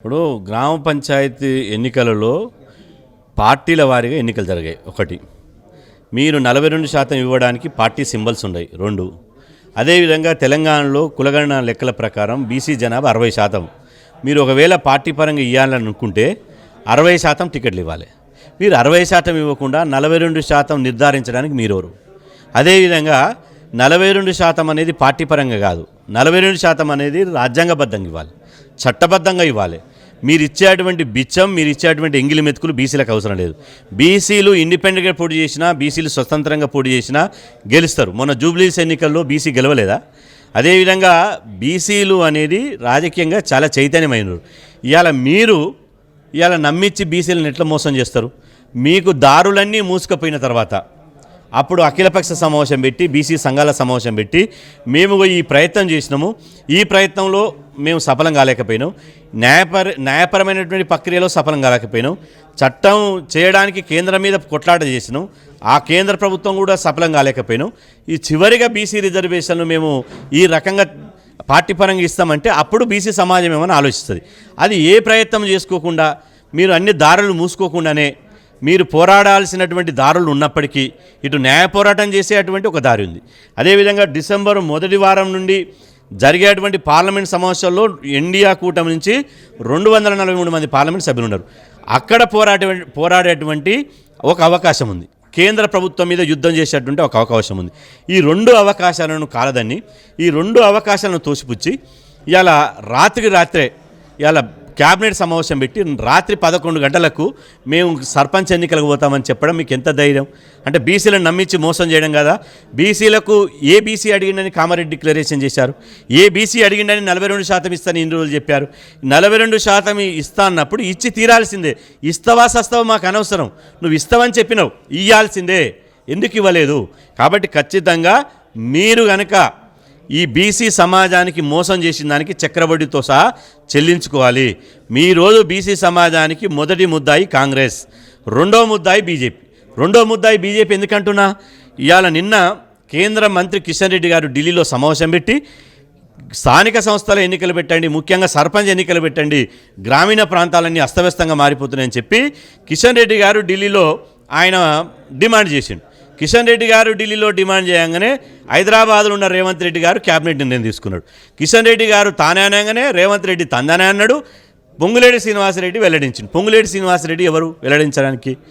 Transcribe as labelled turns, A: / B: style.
A: ఇప్పుడు గ్రామ పంచాయతీ ఎన్నికలలో పార్టీల వారీగా ఎన్నికలు జరిగాయి. ఒకటి మీరు నలభై రెండు శాతం ఇవ్వడానికి పార్టీ సింబల్స్ ఉన్నాయి. రెండు అదేవిధంగా తెలంగాణలో కులగణన లెక్కల ప్రకారం బీసీ జనాభా అరవై శాతం. మీరు ఒకవేళ పార్టీ పరంగా ఇవ్వాలని అనుకుంటే అరవై శాతం టికెట్లు ఇవ్వాలి. మీరు అరవై శాతం ఇవ్వకుండా నలభై రెండు శాతం నిర్ధారించడానికి మీరెవరు? అదేవిధంగా నలభై రెండు శాతం అనేది పార్టీ పరంగా కాదు. నలభై రెండు శాతం అనేది రాజ్యాంగబద్ధంగా ఇవ్వాలి. చట్టబద్ధంగా ఇవ్వాలి. మీరు ఇచ్చేటువంటి బిచ్చం మీరు ఇచ్చేటువంటి ఎంగిలి మెతుకులు బీసీలకు అవసరం లేదు. బీసీలు ఇండిపెండెంట్గా పోటీ చేసినా బీసీలు స్వతంత్రంగా పోటీ చేసినా గెలుస్తారు. మొన్న జూబ్లీస్ ఎన్నికల్లో బీసీ గెలవలేదా? అదేవిధంగా బీసీలు అనేది రాజకీయంగా చాలా చైతన్యమైనరు. ఇవాళ మీరు ఇవాళ నమ్మించి బీసీలను ఎట్లా మోసం చేస్తారు? మీకు దారులన్నీ మూసుకుపోయిన తర్వాత అప్పుడు అఖిలపక్ష సమావేశం పెట్టి బీసీ సంఘాల సమావేశం పెట్టి మేము ఈ ప్రయత్నం చేసినాము. ఈ ప్రయత్నంలో మేము సఫలం కాలేకపోయినాం. న్యాయపర న్యాయపరమైనటువంటి ప్రక్రియలో సఫలం కాలేకపోయినాం. చట్టం చేయడానికి కేంద్రం మీద కొట్లాట చేసినాం. ఆ కేంద్ర ప్రభుత్వం కూడా సఫలం కాలేకపోయినాం. ఈ చివరిగా బీసీ రిజర్వేషన్లు మేము ఈ రకంగా పార్టీ పరంగా ఇస్తామంటే అప్పుడు బీసీ సమాజం ఏమని ఆలోచిస్తుంది. అది ఏ ప్రయత్నం చేసుకోకుండా మీరు అన్ని దారులు మూసుకోకుండానే మీరు పోరాడాల్సినటువంటి దారులు ఉన్నప్పటికీ ఇటు న్యాయ పోరాటం చేసేటువంటి ఒక దారి ఉంది. అదేవిధంగా డిసెంబర్ మొదటి వారం నుండి జరిగేటువంటి పార్లమెంట్ సమావేశాల్లో ఇండియా కూటమి నుంచి రెండు వందల నలభై మూడు మంది పార్లమెంట్ సభ్యులు ఉన్నారు అక్కడ పోరాడే పోరాడేటువంటి ఒక అవకాశం ఉంది. కేంద్ర ప్రభుత్వం మీద యుద్ధం చేసేటువంటి ఒక అవకాశం ఉంది. ఈ రెండు అవకాశాలను కాలదని ఈ రెండు అవకాశాలను తోసిపుచ్చి ఇవాళ రాత్రికి రాత్రే ఇవాళ క్యాబినెట్ సమావేశం పెట్టి రాత్రి పదకొండు గంటలకు మేము సర్పంచ్ ఎన్నికలకు పోతామని చెప్పడం మీకు ఎంత ధైర్యం? అంటే బీసీలను నమ్మించి మోసం చేయడం కదా? బీసీలకు ఏ బీసీ అడిగిండని కామారెడ్డి డిక్లరేషన్ చేశారు? ఏ బీసీ అడిగిండని నలభై రెండు శాతం ఇస్తాను ఇన్ని రోజులు చెప్పారు? నలభై రెండు శాతం ఇస్తా అన్నప్పుడు ఇచ్చి తీరాల్సిందే. ఇస్తావా సస్తావా మాకు అనవసరం. నువ్వు ఇస్తావని చెప్పినావు ఇయ్యాల్సిందే. ఎందుకు ఇవ్వలేదు? కాబట్టి ఖచ్చితంగా మీరు కనుక ఈ బీసీ సమాజానికి మోసం చేసిన దానికి చక్రవడ్డీతో సహా చెల్లించుకోవాలి. మీ రోజు బీసీ సమాజానికి మొదటి ముద్దాయి కాంగ్రెస్ రెండో ముద్దాయి బీజేపీ. రెండో ముద్దాయి బీజేపీ ఎందుకంటున్నా? ఇవాళ నిన్న కేంద్ర మంత్రి కిషన్ రెడ్డి గారు ఢిల్లీలో సమావేశం పెట్టి స్థానిక సంస్థల ఎన్నికలు పెట్టండి ముఖ్యంగా సర్పంచ్ ఎన్నికలు పెట్టండి గ్రామీణ ప్రాంతాలన్నీ అస్తవ్యస్తంగా మారిపోతున్నాయని చెప్పి కిషన్ రెడ్డి గారు ఢిల్లీలో ఆయన డిమాండ్ చేసిండు. కిషన్ రెడ్డి గారు ఢిల్లీలో డిమాండ్ చేయగానే హైదరాబాద్లో ఉన్న రేవంత్ రెడ్డి గారు క్యాబినెట్ నిర్ణయం తీసుకున్నాడు. కిషన్ రెడ్డి గారు తానే అనగానే రేవంత్ రెడ్డి తందనే అన్నాడు. పొంగులేటి శ్రీనివాసరెడ్డి వెల్లడించింది. పొంగులేటి శ్రీనివాసరెడ్డి ఎవరు? వెల్లడించడానికి